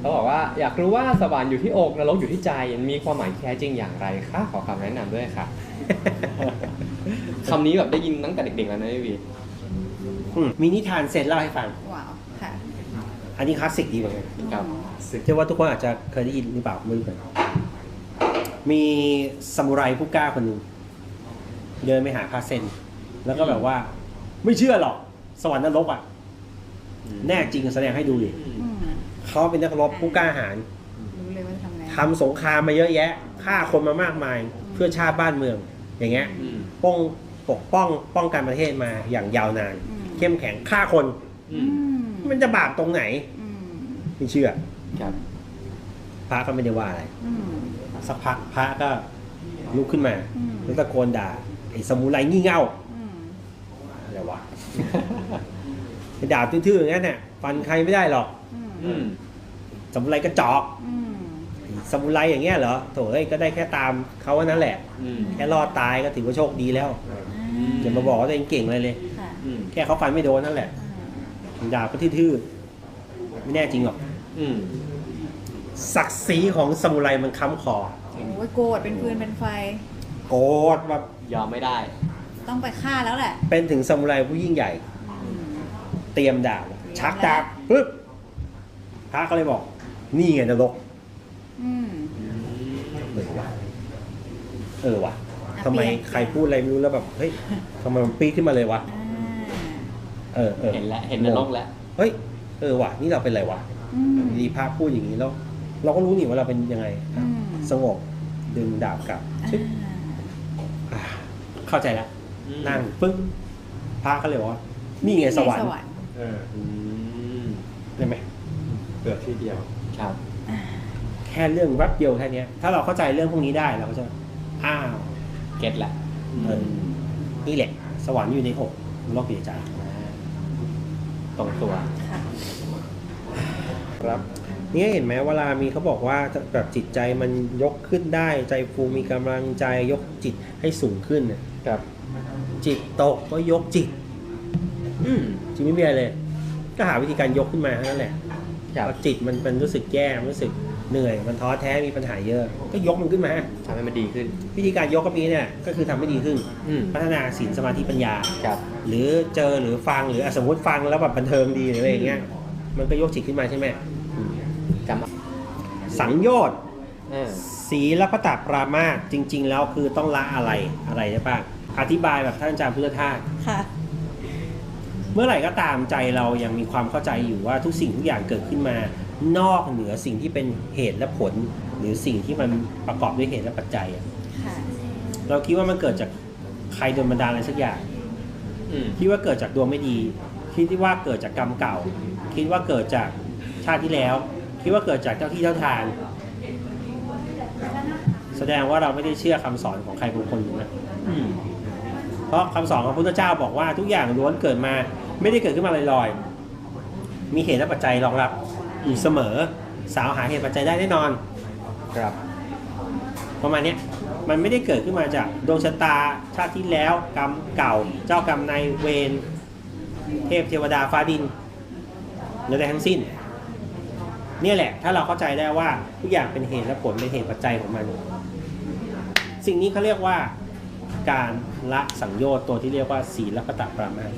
เขาบอกว่าอยากรู้ว่าสวรรค์อยู่ที่อกนรกอยู่ที่ใจมีความหมายแท้จริงอย่างไรคะขอคำแนะนำด้วยค่ะคำนี้แบบได้ยินตั้งแต่เด็กๆแล้วนะพี่วีอืมมีนิทานเซนเล่าให้ฟังว้าวค่ะอันนี้คลาสสิกดีเหมือนกันครับเชื่อว่าทุกคนอาจจะเคยได้ยินหรือเปล่าไม่รู้เหมือนกันมีซามูไรผู้กล้าคนหนึ่งเดินไปหาพระเซนแล้วก็แบบว่า ไม่เชื่อหรอก สวรรค์นรกอะ แน่จริงแสดงให้ดูดิอืม เขาเป็นนักรบผู้กล้าหาญรู้เลยว่าจะทำไงทำสงครามมาเยอะแยะฆ่าคนมามากมายเพื่อชาติบ้านเมือง อย่างเงี้ยอืมป้องปกป้องป้องกันประเทศมาอย่างยาวนาน อืมเข้มแข็งฆ่าคน อือืมมมันจะบาปตรงไหนอืมไม่เชื่อครับพระก็ไม่ได้ว่าอะไรอืมสักพักพระก็ลุกขึ้นมาอืมแล้วตะโกนด่าไอ้สมุไรงี่เง่าอืมอะไรวะไอ้ด่าทื่อๆอย่างนั้นเนี่ยฟันใครไม่ได้หรอก อืมอืม สมุไรกระจอกอืมไอ้สมุไรอย่างเงี้ยเหรอโถเอ้ยก็ได้แค่ตามเขาว่านั่นแหละอืมแค่รอดตายก็ถือว่าโชคดีแล้วอ่าอย่ามาบอกว่าตัวเองเก่งเลยเลยค่ะอืมแค่เขาฟันไม่โดนนั่นแหละอ่าด่าก็ทื่อๆไม่แน่จริงหรอกอืมศักดิ์ศรีของสมุไรมันค้ำคอโอ้ยโกรธเป็นฟืนเป็นไฟ โกรธแบบยอมไม่ได้ ต้องไปฆ่าแล้วแหละ เป็นถึงสมุไรผู้ยิ่งใหญ่อืมเตรียมดาบชักดาบปึ๊บ พระก็เลยบอก นี่ไงนรกอืม เออว่ะเออว่ะอะทำไมเปลี่ยน ใครพูดอะไรไม่รู้แล้วแบบเฮ้ยทำไมมันปีดขึ้นมาเลยวะอ่าเออเออเห็นแล้วเห็นนรกแล้ว เฮ้ยเออว่ะนี่เราเป็นอะไรวะอืมดีพระพูดอย่างนี้แล้ว เราก็รู้นี่ว่าเราเป็นยังไงอืมสงบดึงดาบกลับชึบอ่าเข้าใจแล้วอืมนั่งปึ๊บพระก็เลยบอกว่านี่ไงสวรรค์สวรรค์เออ อืม ได้ไหม เกิดที่เดียว ครับอ่าแค่เรื่องแวบเดียวแค่เนี้ยถ้าเราเข้าใจเรื่องพวกนี้ได้เราก็จะอ้าวเก็ตละเออนี่แหละ สวรรค์อยู่ในอกโลกอยู่ในใจตรงตัวค่ะครับเนี่ยเห็นไหมเวลามีเขาบอกว่าแบบจิตใจมันยกขึ้นได้ใจฟูมีกำลังใจยกจิตให้สูงขึ้นน่ะครับ จิตตกก็ยกจิต อืมจริงไม่มีอะไรเลย ก็หาวิธีการยกขึ้นมาเท่านั้นแหละ ครับ พอจิตมันเป็นรู้สึกแย่มันรู้สึกเหนื่อย มันท้อแท้มีปัญหาเยอะ ก็ยกมันขึ้นมา ทำให้มันดีขึ้น วิธีการยกก็มีเนี่ยก็คือทำให้ดีขึ้น อืมพัฒนาศีลสมาธิปัญญา ครับ หรือเจอหรือฟังหรืออะสมมติฟังแล้วแบบบันเทิงดีหรืออะไรอย่างเงี้ยมันก็ยกจิตขึ้นมาใช่ไหมอืมจำสังโยชน์อ่าศีลพตปรามาสจริง ๆ แล้วคือต้องละอะไรอะไรได้บ้างอธิบายแบบท่านอาจารย์พุทธทาสค่ะ เมื่อไหร่ก็ตามใจเรายังมีความเข้าใจอยู่ว่าทุกสิ่งทุกอย่างเกิดขึ้นมา นอกเหนือสิ่งที่เป็นเหตุและผล หรือสิ่งที่มันประกอบด้วยเหตุและปัจจัยอะค่ะ เราคิดว่ามันเกิดจากใครโดนบันดาลอะไรสักอย่าง อืมคิดว่าเกิดจากดวงไม่ดี คิดว่าเกิดจากกรรมเก่า คิดว่าเกิดจากชาติที่แล้ว คิดว่าเกิดจากเจ้าที่เจ้าทาง แสดงว่าเราไม่ได้เชื่อคำสอนของใครบางคนถูกไหมอืม เพราะคำสอนของพระพุทธเจ้าบอกว่าทุกอย่างล้วนเกิดมา ไม่ได้เกิดขึ้นมาลอยๆ มีเหตุและปัจจัยรองรับอยู่เสมอ สาวหาเหตุปัจจัยได้แน่นอนครับประมาณเนี้ยมันไม่ได้เกิดขึ้นมาจากดวงชะตาชาติที่แล้วกรรมเก่าเจ้ากรรมนายเวรเทพเทวดาฟ้าดินหรืออะไรทั้งสิ้นเนี่ยแหละ ถ้าเราเข้าใจได้ว่าทุกอย่างเป็นเหตุและผลเป็นเหตุปัจจัยของมัน สิ่งนี้เขาเรียกว่า การละสังโยชน์ตัวที่เรียกว่าศีลปตะปรามาส